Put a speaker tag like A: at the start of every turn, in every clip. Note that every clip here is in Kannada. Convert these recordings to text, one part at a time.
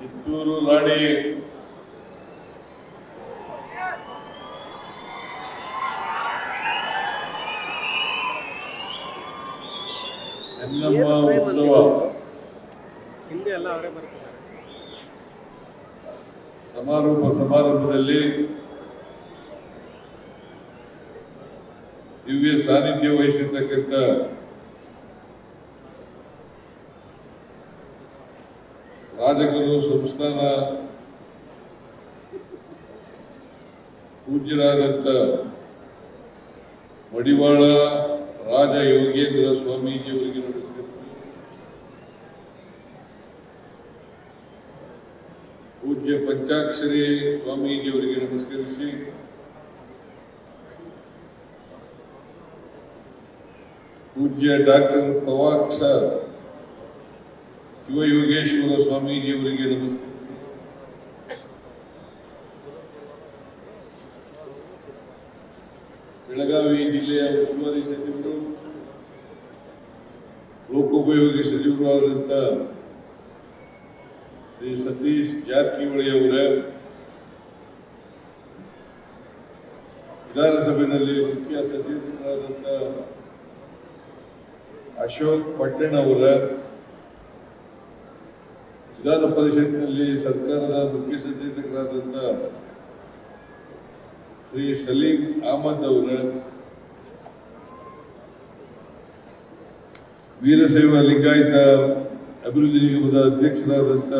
A: ಕಿತ್ತೂರು ರಾಣಿ. ಎಲ್ಲಮ್ಮ ಉತ್ಸವ.
B: ಹಿಂದೆ ಎಲ್ಲ ಅವರೇ ಬರ್ತಾರೆ
A: ಸಮಾರೋಪ ಸಮಾರಂಭದಲ್ಲಿ ದಿವ್ಯ ಸಾನ್ನಿಧ್ಯ ವಹಿಸಿರ್ತಕ್ಕಂಥ ರಾಜಗುರು ಸಂಸ್ಥಾನ ಪೂಜ್ಯರಾದಂಥ ಮಡಿವಾಳ ರಾಜ ಯೋಗೇಂದ್ರ ಸ್ವಾಮೀಜಿಯವರಿಗೆ ನಮಸ್ಕರಿಸಿ ಪೂಜ್ಯ ಪಂಚಾಕ್ಷರಿ ಸ್ವಾಮೀಜಿಯವರಿಗೆ ನಮಸ್ಕರಿಸಿ. ಪೂಜ್ಯ ಡಾಕ್ಟರ್ ಪವಾಕ್ಷ ಶಿವಯೋಗೇಶ್ವರ ಸ್ವಾಮೀಜಿಯವರಿಗೆ ನಮಸ್ಕಾರ. ಬೆಳಗಾವಿ ಜಿಲ್ಲೆಯ ಉಸ್ತುವಾರಿ ಸಚಿವರು, ಲೋಕೋಪಯೋಗಿ ಸಚಿವರು ಆದಂಥ ಶ್ರೀ ಸತೀಶ್ ಜಾರಕಿಹೊಳಿ ಅವರ ವಿಧಾನಸಭೆಯಲ್ಲಿ ಮುಖ್ಯ ಸಚೇತಕರಾದಂಥ ಅಶೋಕ್ ಪಟ್ಟಣ ಅವರ ವಿಧಾನ ಪರಿಷತ್ನಲ್ಲಿ ಸರ್ಕಾರದ ಮುಖ್ಯ ಸಚೇತಕರಾದಂಥ ಶ್ರೀ ಸಲೀಂ ಅಹಮದ್ ಅವರ ವೀರಶೈವ ಲಿಂಗಾಯತ ಅಭಿವೃದ್ಧಿ ನಿಗಮದ ಅಧ್ಯಕ್ಷರಾದಂತ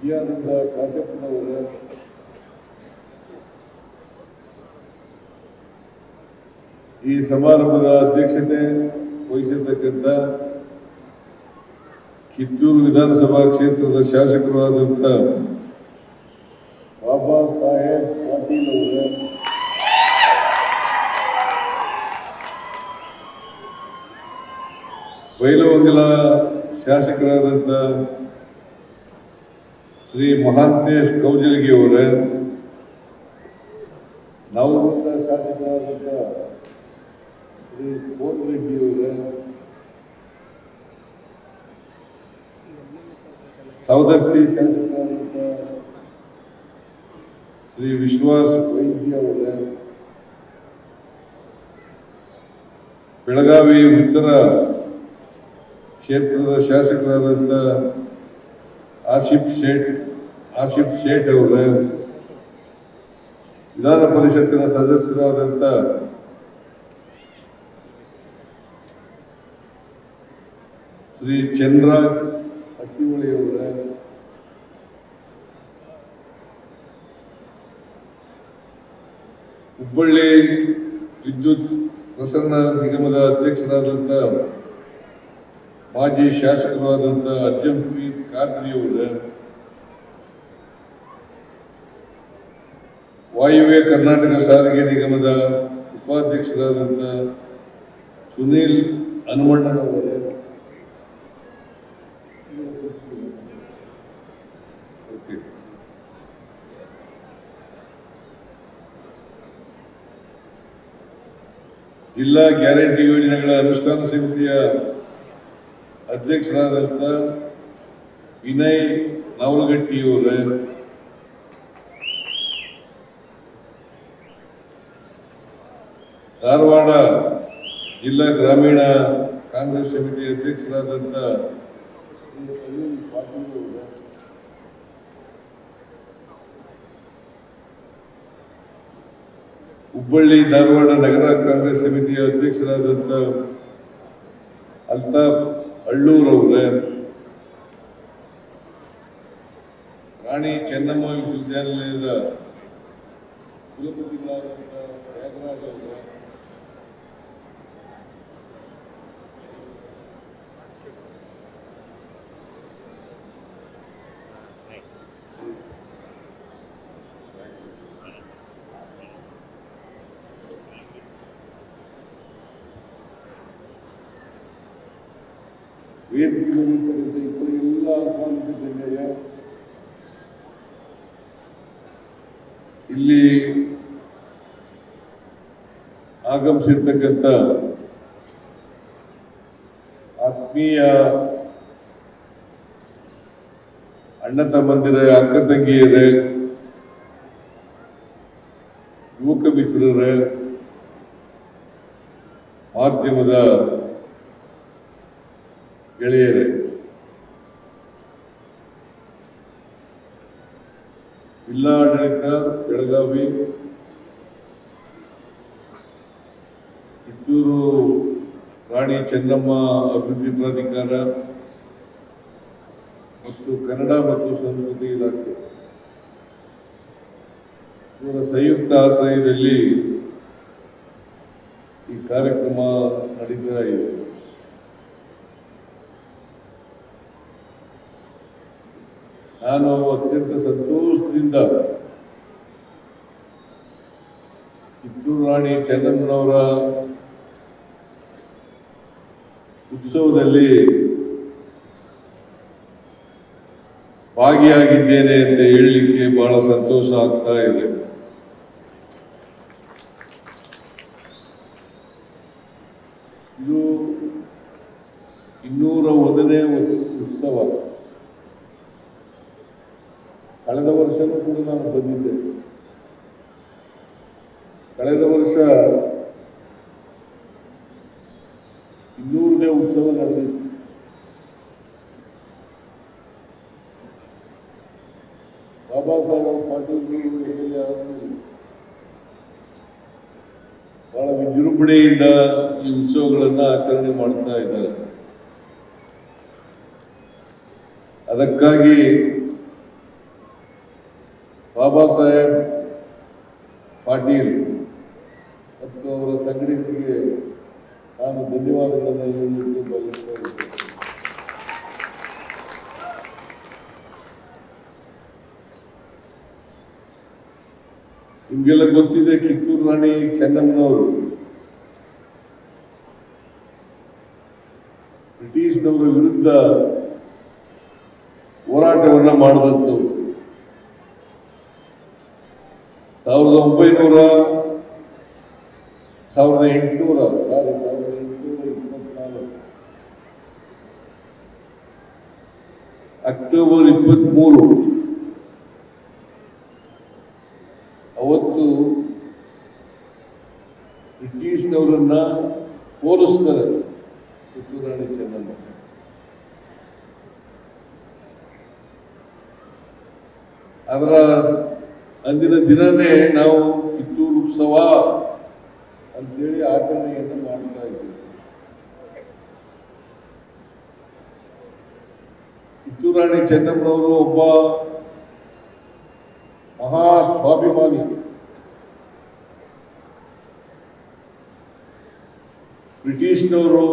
A: ಜಿಯಾನಂದ ಕಾಶಪ್ಪನವರ ಈ ಸಮಾರಂಭದ ಅಧ್ಯಕ್ಷತೆ ವಹಿಸಿರ್ತಕ್ಕಂಥ ಕಿತ್ತೂರು ವಿಧಾನಸಭಾ ಕ್ಷೇತ್ರದ ಶಾಸಕರು ಆದಂಥ ಬಾಬಾ ಸಾಹೇಬ್ ಪಾಟೀಲ್ ಅವರ. ಬೈಲವಂಗಲ ಶಾಸಕರಾದಂಥ ಶ್ರೀ ಮಹಾಂತೇಶ್ ಕೌಜಲಗಿ ಅವರೇ. ನವಲಗುಂದ ಶಾಸಕರಾದಂಥ ಶ್ರೀ ಕೋನ್ ರೆಡ್ಡಿ ಸೌದತ್ತಿ ಶಾಸಕರಾದಂಥ ಶ್ರೀ ವಿಶ್ವಾಸ್ ವೈದ್ಯ ಅವರ ಬೆಳಗಾವಿ ಉತ್ತರ ಕ್ಷೇತ್ರದ ಶಾಸಕರಾದಂಥ ಆಸಿಫ್ ಶೇಟ್ ಆಸಿಫ್ ಶೇಟ್ ಅವರ. ವಿಧಾನ ಪರಿಷತ್ತಿನ ಸದಸ್ಯರಾದಂಥ ಶ್ರೀ ಚಂದ್ರಾಜ್ ಹಟ್ಟಿಹೊಳಿ ಅವರ ಹುಬ್ಬಳ್ಳಿ ವಿದ್ಯುತ್ ಪ್ರಸರಣ ನಿಗಮದ ಅಧ್ಯಕ್ಷರಾದಂಥ ಮಾಜಿ ಪಿ ಖಾದ್ರಿ ಅವರ, ವಾಯುವ್ಯ ಕರ್ನಾಟಕ ಸಾರಿಗೆ ನಿಗಮದ ಉಪಾಧ್ಯಕ್ಷರಾದಂಥ ಸುನೀಲ್ ಹನುಮಣ್ಣನವರ ಜಿಲ್ಲಾ ಗ್ಯಾರಂಟಿ ಯೋಜನೆಗಳ ಅನುಷ್ಠಾನ ಸಮಿತಿಯ ಅಧ್ಯಕ್ಷರಾದಂಥ ವಿನಯ್ ನಾವಲಗಟ್ಟಿಯವರ. ಧಾರವಾಡ ಜಿಲ್ಲಾ ಗ್ರಾಮೀಣ ಕಾಂಗ್ರೆಸ್ ಸಮಿತಿ ಅಧ್ಯಕ್ಷರಾದಂಥ ಶ್ರೀ ಅನಿಲ್ ಪಾಟೀಲ್ ಅವರ ಹುಬ್ಬಳ್ಳಿ ಧಾರವಾಡ ನಗರ ಕಾಂಗ್ರೆಸ್ ಸಮಿತಿಯ ಅಧ್ಯಕ್ಷರಾದಂಥ ಅಲ್ತಾಫ್ ಅಳ್ಳೂರ್ ಅವರ, ರಾಣಿ ಚೆನ್ನಮ್ಮ ವಿಶ್ವವಿದ್ಯಾನಿಲಯದ ಕುಲಪತಿಗಳಾದಂಥ ತ್ಯಾಗರಾಜ್ ಅವರ ವೇದಿಕೆ ಮೇಲಿರ್ತಕ್ಕಂಥ ಇತರ ಎಲ್ಲ ಆಹ್ವಾನಿತ ಇಲ್ಲಿ ಆಗಮಿಸಿರ್ತಕ್ಕಂಥ ಆತ್ಮೀಯ ಅಣ್ಣ ತಮ್ಮಂದಿರ ಅಕ್ಕ ತಂಗಿಯರೇ, ಯುವಕ ಮಿತ್ರರೇ ಮಾಧ್ಯಮದ ಗೆಳೆಯರೇ. ಜಿಲ್ಲಾಡಳಿತ ಬೆಳಗಾವಿ ಕಿತ್ತೂರು ರಾಣಿ ಚೆನ್ನಮ್ಮ ಅಭಿವೃದ್ಧಿ ಪ್ರಾಧಿಕಾರ ಮತ್ತು ಕನ್ನಡ ಮತ್ತು ಸಂಸ್ಕೃತಿ ಇಲಾಖೆ. ಇವರ ಸಂಯುಕ್ತ ಆಶ್ರಯದಲ್ಲಿ ಈ ಕಾರ್ಯಕ್ರಮ ನಡೀತಾ ಇದೆ. ನಾನು ಅತ್ಯಂತ ಸಂತೋಷದಿಂದ ಕಿತ್ತೂರು ರಾಣಿ ಚೆನ್ನಮ್ಮನವರ ಉತ್ಸವದಲ್ಲಿ ಭಾಗಿಯಾಗಿದ್ದೇನೆ ಅಂತ ಹೇಳಲಿಕ್ಕೆ ಬಹಳ ಸಂತೋಷ ಆಗ್ತಾ ಇದೆ ಇದು. ಕಳೆದ ವರ್ಷನೂ ಕೂಡ ನಾನು ಬಂದಿದ್ದೆ. ಕಳೆದ ವರ್ಷ ಇನ್ನೂರನೇ ಉತ್ಸವ ನಡೆದಿತ್ತು. ಬಾಬಾ ಸಾಹೇಬ್ ಪಾಟೀಲ್ ಬಹಳ ವಿಜೃಂಭಣೆಯಿಂದ ಈ ಉತ್ಸವಗಳನ್ನ ಆಚರಣೆ ಮಾಡ್ತಾ ಇದ್ದಾರೆ. ಅದಕ್ಕಾಗಿ ಬಾಬಾ ಸಾಹೇಬ್ ಪಾಟೀಲ್ ಮತ್ತು ಅವರ ಸಂಘಟನೆಗೆ ನಾನು ಧನ್ಯವಾದಗಳನ್ನು ಹೇಳಲಿಕ್ಕೆ ಬಯಸ್ತೇನೆ. ನಿಮಗೆಲ್ಲ ಗೊತ್ತಿದೆ ಕಿತ್ತೂರು ರಾಣಿ ಚೆನ್ನಮ್ಮನವರು. ಬ್ರಿಟಿಷ್ನವರ ವಿರುದ್ಧ ಹೋರಾಟವನ್ನ ಮಾಡಿದಂಥವ್ರು. ಸಾವಿರದ ಒಂಬೈನೂರ ಸಾವಿರದ ಎಂಟುನೂರ, ಸಾರಿ, ಸಾವಿರದ ಎಂಟುನೂರ ಇಪ್ಪತ್ನಾಲ್ಕು. ಅಕ್ಟೋಬರ್ ಇಪ್ಪತ್ತ್ಮೂರು ಅವತ್ತು ಬ್ರಿಟಿಷ್ನವರನ್ನ ಹೋಲಿಸ್ತಾರೆ ಕಿತ್ತೂರು ರಾಣಿ ಚೆನ್ನಮ್ಮ ಅದರ ಅಂದಿನ ದಿನವೇ ನಾವು ಕಿತ್ತೂರು ಉತ್ಸವ ಅಂತೇಳಿ ಆಚರಣೆಯನ್ನು ಮಾಡ್ತಾ ಇದ್ದೀವಿ ಕಿತ್ತೂರು ರಾಣಿ ಚೆನ್ನಮ್ಮನವರು ಒಬ್ಬ ಮಹಾ ಸ್ವಾಭಿಮಾನಿ. ಬ್ರಿಟಿಷ್ನವರು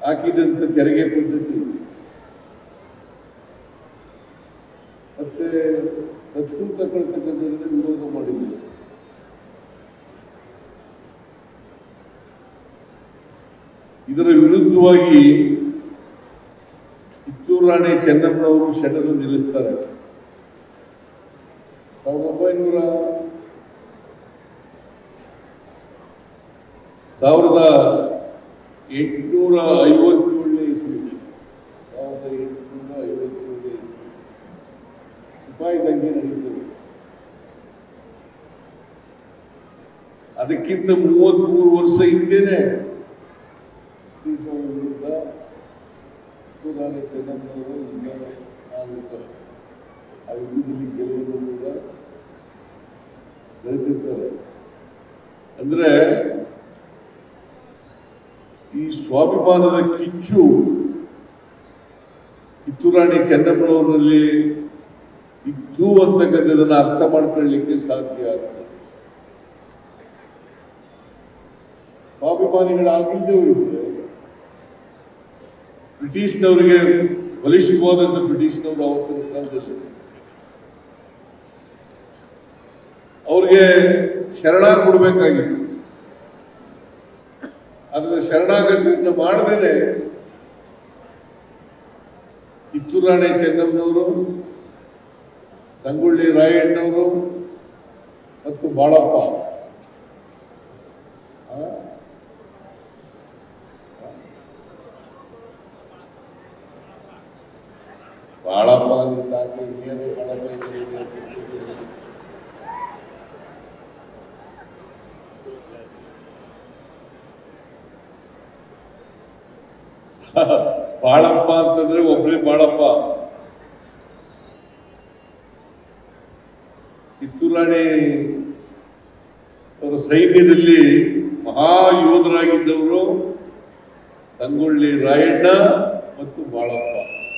A: ಹಾಕಿದಂಥ ತೆರಿಗೆ ಪದ್ಧತಿ. ಇದರ ವಿರುದ್ಧವಾಗಿ ಕಿತ್ತೂರು ರಾಣಿ ಚೆನ್ನಪ್ಪನವರು ಸೆಣೆದು ನಿಲ್ಲಿಸ್ತಾರೆ. ಸಾವಿರದ ಒಂಬೈನೂರ ಸಾವಿರದ ಎಂಟುನೂರ ಐವತ್ತೇಳನೇ ಇಸ್ವಿ. ಸಾವಿರದ ಎಂಟುನೂರ ಐವತ್ತೇಳನೇ ಇಸ್ವಿ. ಸಿಪಾಯಿ ದಂಗೆ ನಡೀತದೆ ಅದಕ್ಕಿಂತ ಮೂವತ್ಮೂರು ವರ್ಷ ಹಿಂದೆನೆ ಬ್ರಿಟಿಷರ ವಿರುದ್ಧ ರಾಣಿ ಚೆನ್ನಮ್ಮನವರು ಇನ್ನೂ ಆಗಿರ್ತಾರೆ. ಆ ಯುದ್ಧದಲ್ಲಿ ಗೆಲುವನ್ನು ಕೂಡ ಗಳಿಸಿರ್ತಾರೆ ಅಂದ್ರೆ ಈ ಸ್ವಾಭಿಮಾನದ ಕಿಚ್ಚು ಕಿತ್ತೂರಾಣಿ ಚೆನ್ನಮ್ಮನವರಲ್ಲಿ ಇದ್ದು ಅಂತಕ್ಕಂಥದ್ದನ್ನು ಅರ್ಥ ಮಾಡ್ಕೊಳ್ಳಿಕ್ಕೆ ಸಾಧ್ಯ ಆಗ್ತದೆ. ಸ್ವಾಭಿಮಾನಿಗಳಾಗಿದ್ದೇವೆ ಹೋಗಿದ್ರೆ ಬ್ರಿಟಿಷ್ನವರಿಗೆ ಬಲಿಷ್ಠವಾದಂಥ ಬ್ರಿಟಿಷ್ನವರು ಅವತ್ತಿನ ಕಾಲದಲ್ಲಿ ಅವ್ರಿಗೆ ಶರಣ ಕೊಡಬೇಕಾಗಿತ್ತು. ಆದರೆ ಶರಣಾಗತಿಯನ್ನು ಮಾಡದೇನೆ ಕಿತ್ತೂರಾಣಿ ಚೆನ್ನಮ್ಮನವರು ತಂಗುಳ್ಳಿ ರಾಯಣ್ಣವರು ಮತ್ತು ಬಾಳಪ್ಪ ಆ? ಬಾಳಪ್ಪ ಬಾಳಪ್ಪ ಅಂತಂದ್ರೆ ಒಬ್ರೇ ಬಾಳಪ್ಪ. ಕಿತ್ತೂರಾಣಿ ಅವರ ಸೈನ್ಯದಲ್ಲಿ ಮಹಾಯೋಧರಾಗಿದ್ದವರು ಸಂಗೊಳ್ಳಿ ರಾಯಣ್ಣ ಮತ್ತು ಬಾಳಪ್ಪ.